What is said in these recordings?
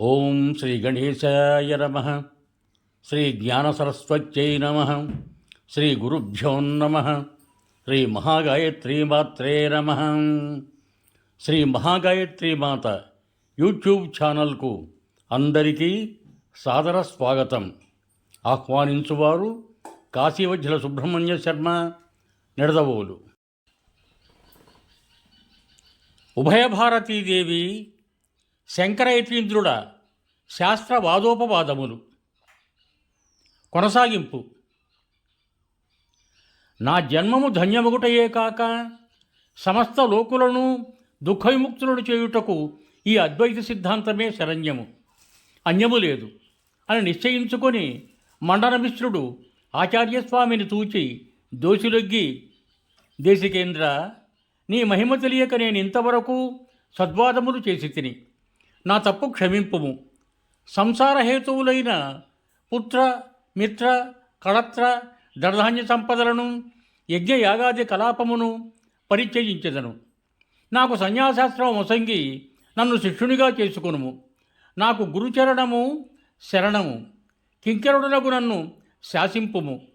ఓం శ్రీ గణేశాయ నమ. శ్రీ జ్ఞానసరస్వత్యై నమ. శ్రీ గురుభ్యో నమ. శ్రీ మహాగాయత్రీమాత్రే నమ. శ్రీ మహాగాయత్రి మాత యూట్యూబ్ ఛానల్కు అందరికీ సాదర స్వాగతం. ఆహ్వానించువారు కాశీవజ్జల సుబ్రహ్మణ్య శర్మ నిడదవోలు. ఉభయ భారతీదేవి శంకరయతీంద్రుడ శాస్త్రవాదోపవాదములు. కొనసాగింపు. నా జన్మము ధన్యమగుటయే కాక సమస్త లోకులను దుఃఖవిముక్తులను చేయుటకు ఈ అద్వైత సిద్ధాంతమే శరణ్యము. అన్యము లేదు. అని నిశ్చయించుకొని మండనమిశ్రుడు ఆచార్యస్వామిని తూచి దోషిలొగ్గి దేశికేంద్ర నీ మహిమ తెలియక నేను ఇంతవరకు సద్వాదములు చేసి తిని నా తప్పు క్షమింపుము. సంసార హేతువులైన పుత్ర మిత్ర కళత్ర దర్ధాన్య సంపదలను యజ్ఞయాగాది కలాపమును పరిచయించదను. నాకు సన్యాసాస్త్రం వసంగి నన్ను శిష్యునిగా చేసుకొనుము. నాకు గురుచరణము శరణము. కింకరుడులకు నన్ను శాసింపుము.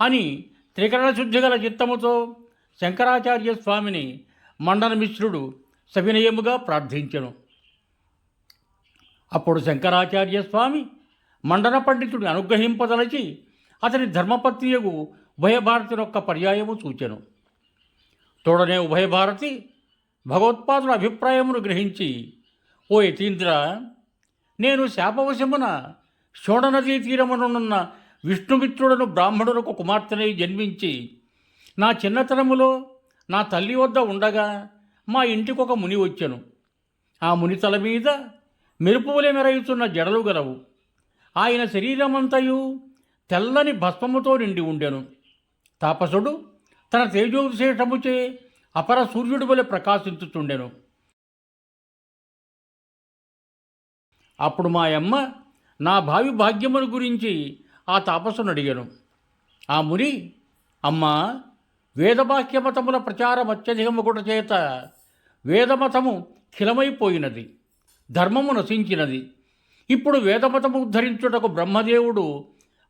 అని త్రికరణ శుద్ధి గల చిత్తముతో శంకరాచార్య స్వామిని మండనమిశ్రుడు సవినయముగా ప్రార్థించెను. అప్పుడు శంకరాచార్య స్వామి మండన పండితుడిని అనుగ్రహింపదలచి అతని ధర్మపత్నియగు ఉభయభారతి యొక్క పర్యాయము చూచెను. తోడనే ఉభయభారతి భగవత్పాదుల అభిప్రాయమును గ్రహించి ఓ యతీంద్ర నేను శాపవశమున షోడనదీ తీరమునున్న విష్ణుమిత్రుడను బ్రాహ్మణులకు కుమార్తెనై జన్మించి నా చిన్నతనములో నా తల్లి వద్ద ఉండగా మా ఇంటికొక ముని వచ్చెను. ఆ ముని తల మీద మెరుపులే మెరయుతున్న జడలు గలవు. ఆయన శరీరమంతయు తెల్లని భస్మముతో నిండి ఉండెను. తాపసుడు తన తేజోవిశేషముచే అపర సూర్యుడి వలె ప్రకాశించుచుండెను. అప్పుడు మా అమ్మ నా భావి భాగ్యముల గురించి ఆ తాపసును అడిగాను ఆ ముని అమ్మా వేదవాక్యమతముల ప్రచారం అత్యధికముగుట చేత వేదమతము ఖిలమైపోయినది ధర్మము నశించినది. ఇప్పుడు వేదమతము ఉద్ధరించుటకు బ్రహ్మదేవుడు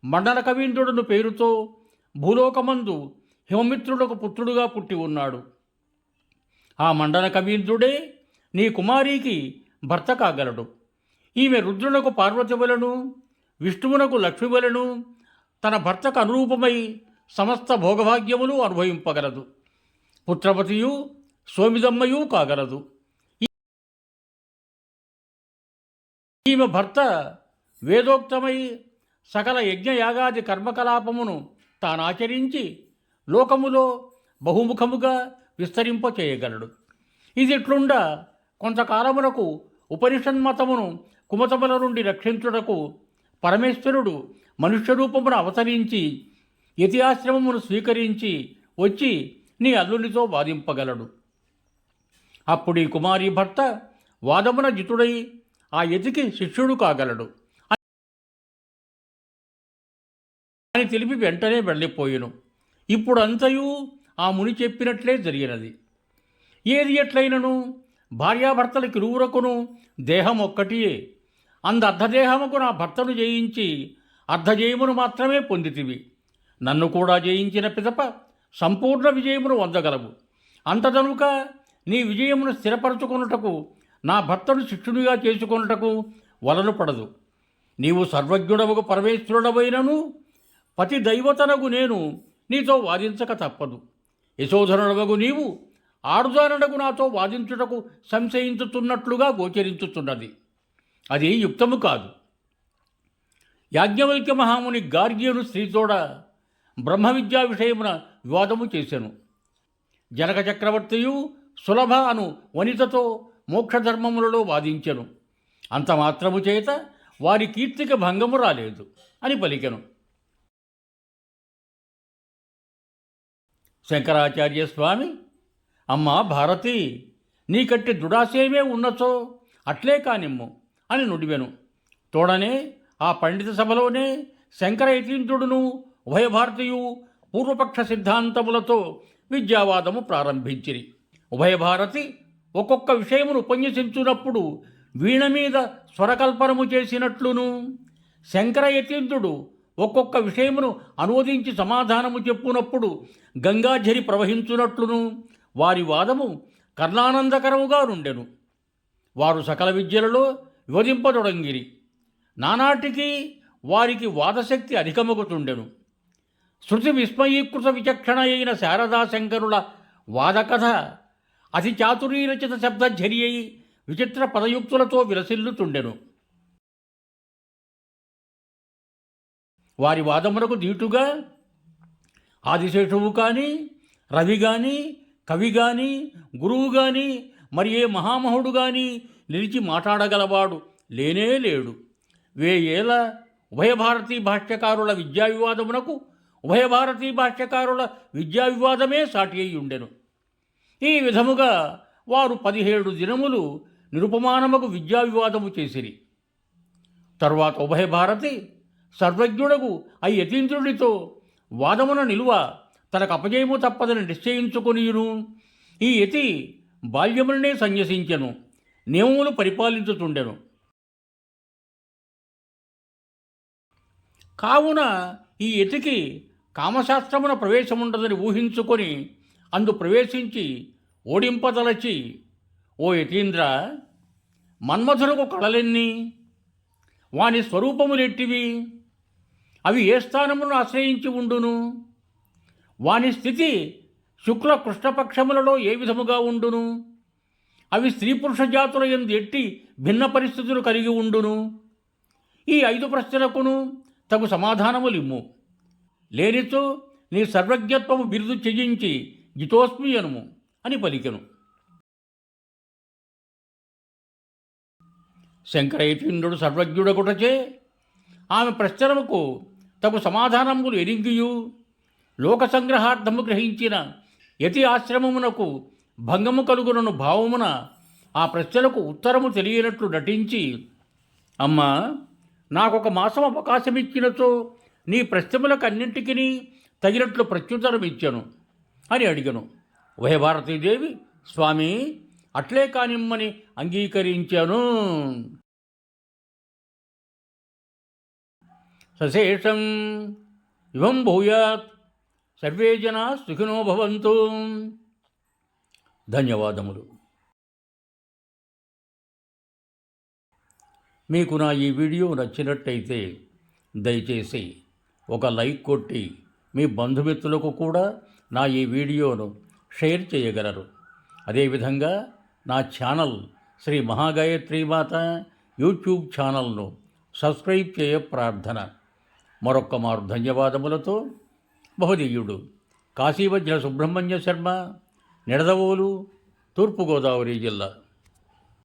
మండల కవీంద్రుడును పేరుతో భూలోకమందు హిమమిత్రుడకు పుత్రుడుగా పుట్టి ఉన్నాడు. ఆ మండల కవీంద్రుడే నీ కుమారికి భర్త కాగలడు. ఈమె రుద్రునకు పార్వతివలను విష్ణువునకు లక్ష్మి వలను తన భర్తకు అనురూపమై సమస్త భోగభాగ్యములు అనుభవింపగలదు పుత్రవతియు సోమిదమ్మయు కాగలదు. ఈమె భర్త వేదోక్తమై సకల యజ్ఞయాగాది కర్మకలాపమును తానాచరించి లోకములో బహుముఖముగా విస్తరింప చేయగలడు ఇది ఇట్లుండా కొంతకాలమునకు ఉపనిషన్మతమును కుమతముల నుండి రక్షించుటకు పరమేశ్వరుడు మనుష్య రూపమును అవతరించి యతి ఆశ్రమమును స్వీకరించి వచ్చి నీ అల్లునితో వాదింపగలడు. అప్పుడు ఈ కుమారి భర్త వాదమున జితుడై ఆ యతికి శిష్యుడు కాగలడు. అని తెలిపి వెంటనే వెళ్ళిపోయిను. ఇప్పుడంతయు ఆ ముని చెప్పినట్లే జరిగినది. ఏది ఎట్లయినను? భార్యాభర్తలకి ఇరువురకును దేహం ఒక్కటియే అంద అర్ధదేహముకు నా భర్తను జయించి అర్ధజయమును మాత్రమే పొందితివి. నన్ను కూడా జయించిన పిదప సంపూర్ణ విజయమును పొందగలవు అంతదనుక నీ విజయమును స్థిరపరచుకొనుటకు నా భర్తను శిష్యునిగా చేసుకొనుటకు వలలు పడదు. నీవు సర్వజ్ఞుడవకు పరమేశ్వరుడవైనను పతి దైవతనగు నేను నీతో వాదించక తప్పదు. యశోధరుడవగు నీవు ఆడుదానడకు నాతో వాదించుటకు సంశయించుతున్నట్లుగా గోచరించుతున్నది అది యుక్తము కాదు. యాజ్ఞవల్క్య మహాముని గార్గ్యను స్త్రీతోడ బ్రహ్మ విద్యా విషయమున వివాదము చేశాను జనక చక్రవర్తియు సులభ అను వనితతో మోక్షధర్మములలో వాదించెను. అంత మాత్రము చేత వారి కీర్తికి భంగము రాలేదు అని పలికెను. శంకరాచార్య స్వామి అమ్మా భారతి నీకట్టి దృఢాశయమే ఉన్నచో అట్లే కానిమ్ము అని నుడివెను. తోడనే ఆ పండిత సభలోనే శంకర యతీంద్రుడును ఉభయభారతీయు పూర్వపక్ష సిద్ధాంతములతో విద్యావాదము ప్రారంభించిరి. ఉభయభారతి ఒక్కొక్క విషయమును ఉపన్యసించున్నప్పుడు వీణ మీద స్వరకల్పనము చేసినట్లును. శంకర యతీంద్రుడు ఒక్కొక్క విషయమును అనువదించి సమాధానము చెప్పునప్పుడు గంగాఝరి ప్రవహించునట్లును. వారి వాదము కర్ణానందకరముగా నుండెను. వారు సకల విద్యలలో వివరింపదొడంగిరి నానాటికి వారికి వాదశక్తి అధికమగుతుండెను. శృతి విస్మయీకృత విచక్షణ అయిన శారదాశంకరుల వాదకథ. అతి చాతురీరచిత శబ్దఝరి అయి విచిత్ర పదయుక్తులతో విలసిల్లుతుండెను. వారి వాదమునకు దీటుగా ఆదిశేషువు కానీ రవి కానీ కవి కానీ గురువు కానీ మరి ఏ మహామహుడు కానీ నిలిచి మాట్లాడగలవాడు లేనే లేడు. వేయేల ఉభయ భారతీ భాష్యకారుల విద్యా వివాదమునకు ఉభయ భారతీ భాష్యకారుల విద్యా వివాదమే సాటి అయి ఉండెను. ఈ విధముగా వారు పదిహేడు దినములు నిరుపమానముకు విద్యా వివాదము చేసిరి. తరువాత ఉభయ భారతి సర్వజ్ఞుడకు ఆ యతీంద్రుడితో వాదమున నిలువ తనకు అపజయము తప్పదని నిశ్చయించుకొనియును. ఈ యతి బాల్యములనే సన్యసించెను నియమములు పరిపాలించుతుండెను. కావున ఈ యతికి కామశాస్త్రమున ప్రవేశముండదని ఊహించుకొని అందు ప్రవేశించి ఓడింపదలచి ఓ యతీంద్ర మన్మధులకు కళలెన్ని? వాని స్వరూపములెట్టివి? అవి ఏ స్థానమును ఆశ్రయించి ఉండును? వాని స్థితి శుక్ల కృష్ణపక్షములలో ఏ విధముగా ఉండును? అవి స్త్రీ పురుష జాతుల ఎందు ఎట్టి భిన్న పరిస్థితులు కలిగి ఉండును? ఈ ఐదు ప్రశ్నలకును తగు సమాధానములిమ్ము. లేనిచో నీ సర్వజ్ఞత్వము బిరుదు త్యజించి జితోస్మి అనుము అని పలికెను. శంకరైతీంద్రుడు సర్వజ్ఞుడగుటచే ఆమె ప్రశ్నలకు తగు సమాధానములు ఎరింగియు లోక సంగ్రహార్థము గ్రహించిన యతి ఆశ్రమమునకు భంగము కలుగునను భావమున ఆ ప్రశ్నలకు ఉత్తరము తెలియనట్లు నటించి అమ్మా నాకొక మాసం అవకాశం ఇచ్చినచో నీ ప్రశ్నములకు అన్నింటికి తగినట్లు ప్రత్యుత్తరం ఇచ్చాను అని అడిగను. ఉభయభారతీదేవి స్వామి అట్లే కానిమ్మని అంగీకరించాను. సశేషం ఇవం భూయాత్ సర్వే జనా సుఖినో భవంతు. ధన్యవాదములు. మీకు నా ఈ వీడియో నచ్చినట్టయితే దయచేసి ఒక లైక్ కొట్టి మీ బంధుమిత్రులకు కూడా నా ఈ వీడియోను షేర్ చేయగలరు. అదేవిధంగా నా ఛానల్ శ్రీ మహాగాయత్రి మాత యూట్యూబ్ ఛానల్ను సబ్స్క్రైబ్ చేయ ప్రార్థన. మరొక్క మారు ధన్యవాదములతో బహుదీయుడు కాశీవజ్ర సుబ్రహ్మణ్య శర్మ నిడదవోలు తూర్పుగోదావరి జిల్లా.